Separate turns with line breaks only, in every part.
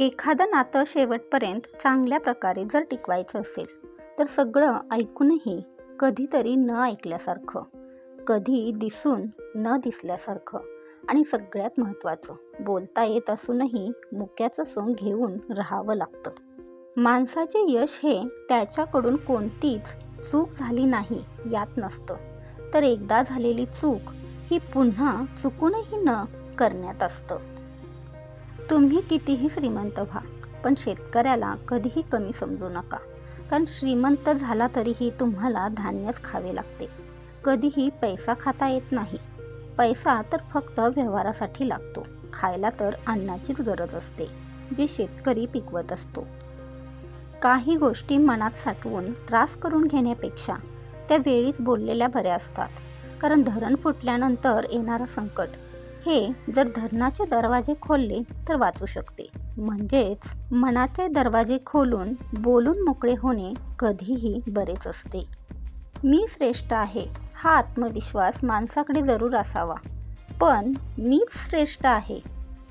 एखादं नातं शेवटपर्यंत चांगल्या प्रकारे जर टिकवायचं असेल तर सगळं ऐकूनही कधीतरी न ऐकल्यासारखं कधी दिसून न दिसल्यासारखं आणि सगळ्यात महत्त्वाचं बोलता येत असूनही मुक्याचं सोंग घेऊन राहावं लागतं. माणसाचे यश हे त्याच्याकडून कोणतीच चूक झाली नाही यात नसतं. तर एकदा झालेली चूक ही पुन्हा चुकूनही न करण्यात असतं. तुम्ही कितीही श्रीमंत व्हा पण शेतकऱ्याला कधीही कमी समजू नका. कारण श्रीमंत झाला तरीही तुम्हाला धान्यच खावे लागते. कधीही पैसा खाता येत नाही. पैसा तर फक्त व्यवहारासाठी लागतो. खायला तर अन्नाचीच गरज असते जे शेतकरी पिकवत असतो. काही गोष्टी मनात साठवून त्रास करून घेण्यापेक्षा त्या वेळीच बोललेल्या बऱ्या असतात. कारण धरण फुटल्यानंतर येणारं संकट हे जर धरणाचे दरवाजे खोलले तर वाचू शकते. म्हणजेच मनाचे दरवाजे खोलून बोलून मोकळे होणे कधीही बरेच असते. मी श्रेष्ठ आहे हा आत्मविश्वास माणसाकडे जरूर असावा. पण मीच श्रेष्ठ आहे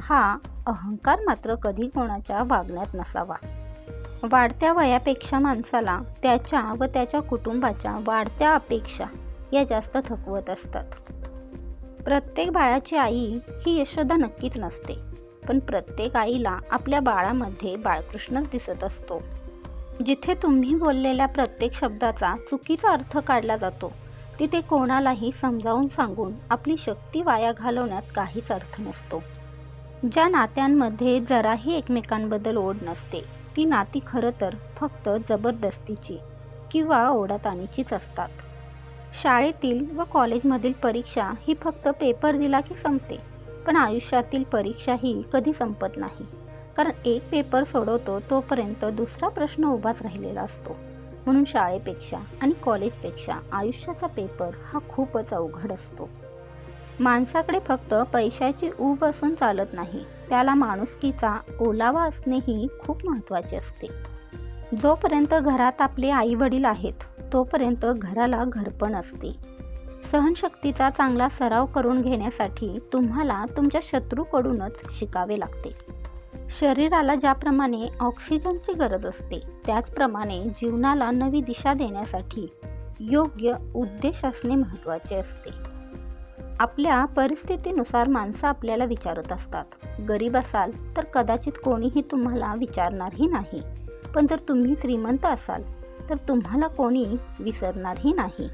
हा अहंकार मात्र कधी कोणाच्या वागण्यात नसावा. वाढत्या वयापेक्षा माणसाला त्याच्या व त्याच्या कुटुंबाच्या वाढत्या अपेक्षा या जास्त थकवत असतात. प्रत्येक बाळाची आई ही यशोदा नक्कीच नसते पण प्रत्येक आईला आपल्या बाळामध्ये बाळकृष्णच दिसत असतो. जिथे तुम्ही बोललेल्या प्रत्येक शब्दाचा चुकीचा अर्थ काढला जातो तिथे कोणालाही समजावून सांगून आपली शक्ती वाया घालवण्यात काहीच अर्थ नसतो. ज्या नात्यांमध्ये जराही एकमेकांबद्दल ओढ नसते ती नाती खरं तर फक्त जबरदस्तीची किंवा ओढाताणीचीच असतात. शाळेतील व कॉलेजमधील परीक्षा ही फक्त पेपर दिला की संपते. पण आयुष्यातील परीक्षा ही कधी संपत नाही. कारण एक पेपर सोडवतो तोपर्यंत दुसरा प्रश्न उभाच राहिलेला असतो. म्हणून शाळेपेक्षा आणि कॉलेजपेक्षा आयुष्याचा पेपर हा खूपच अवघड असतो. माणसाकडे फक्त पैशाची ऊब असून चालत नाही. त्याला माणुसकीचा ओलावा असणेही खूप महत्त्वाचे असते. जोपर्यंत घरात आपले आई वडील आहेत तोपर्यंत घराला घरपण असते. सहनशक्तीचा चांगला सराव करून घेण्यासाठी तुम्हाला तुमच्या शत्रूकडूनच शिकावे लागते. शरीराला ज्याप्रमाणे ऑक्सिजनची गरज असते त्याचप्रमाणे जीवनाला नवी दिशा देण्यासाठी योग्य उद्देश असणे महत्त्वाचे असते. आपल्या परिस्थितीनुसार माणसं आपल्याला विचारत असतात. गरीब असाल तर कदाचित कोणीही तुम्हाला विचारणारही नाही. पण जर तुम्ही श्रीमंत असाल तर तुम्हाला कोणी विसरणारही नाही.